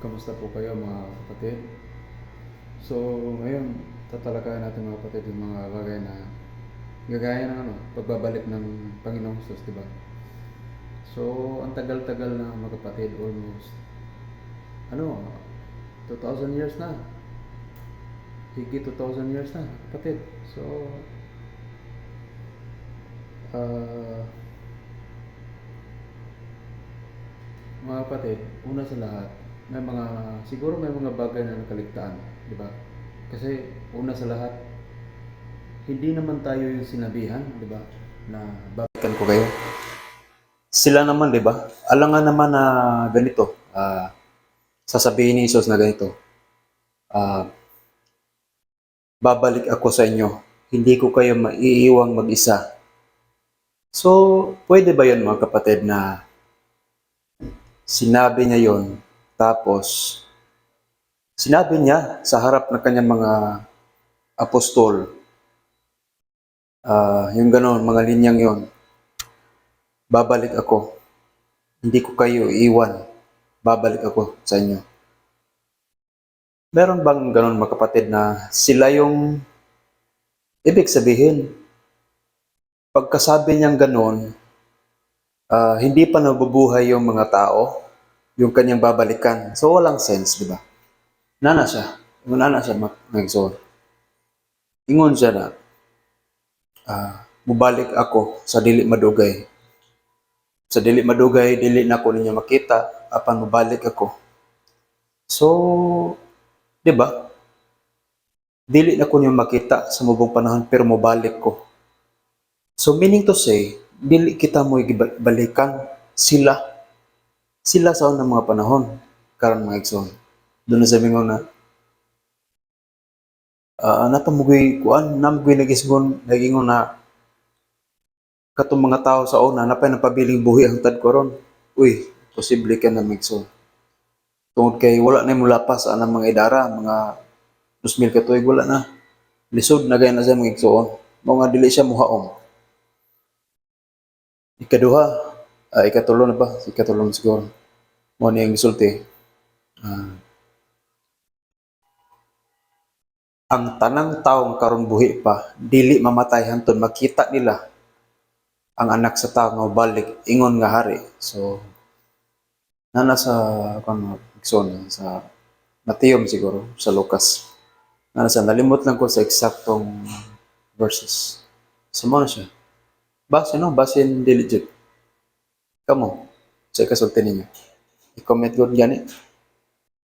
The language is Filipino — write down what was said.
Kamusta po kayo mga kapatid? So, ngayon, tatalakayan natin mga kapatid yung mga bagay na gagaya ng ano, pagbabalik ng Panginoong Jesus, di ba? So, ang tagal-tagal na mga kapatid, almost, ano, 2,000 years na. Higit 2,000 years na, kapatid. So, ah, mga kapatid, una sa lahat, may mga, siguro may mga bagay na nakaligtaan, di ba? Kasi, una sa lahat, hindi naman tayo yung sinabihan, di ba? Na babalikan ko kayo. Sila naman, di ba? Alangan naman na ganito, ah, sasabihin ni Jesus na ganito, ah, babalik ako sa inyo, hindi ko kayo maiiwang mag-isa. So, pwede ba yun mga kapatid na sinabi niya yon tapos sinabi niya sa harap ng kanyang mga apostol ah yung ganon, mga linyang yon babalik ako. Hindi ko kayo iiwan babalik ako sa inyo. Meron bang ganon mga kapatid na sila yung ibig sabihin? Pagkasabi niyang ganon ah, hindi pa nabubuhay yung mga tao, yung kanyang babalikan. So, walang sense, di ba? Nana siya. Nana siya mag nagsoon. Ingon siya na, ah, mubalik ako sa dili madugay. Sa dili madugay, dili na ko ninyo makita, apan mubalik ako. So, di ba? Dili na ko ninyo makita sa mubong panahon, pero mubalik ko. So meaning to say, dili kita mo balikan sila. Sila sa unang mga panahon. Karon mga igsoon. Doon na sabi ko na, uh, napamugoy kuan, namugoy nagisgon, nagingon na, katong mga tao sa una, napay napabiling buhi ang tad koron. Uy, posible ka na migsoon. Tungod kay wala na mula pa sa mga idara, mga 2000 katuig, wala na. Lisod na gaya na sa mga igsoon. Mga dili siya muhaong. Ikaduha, ah, ikatulo na ba? Ikatulo na siguro. Mo ni ang gisulti. Ah, ang tanang taong karon buhi pa, dili mamatay hantod makita nila ang anak sa tao nga balik ingon nga hari. So nana sa kano igsoon sa Mateo siguro sa Lucas. Nana sa nalimot lang ko sa eksaktong verses. Sumo na siya. Base no, base diligent. Kamu, sa kasulti ninyo. Dyan eh.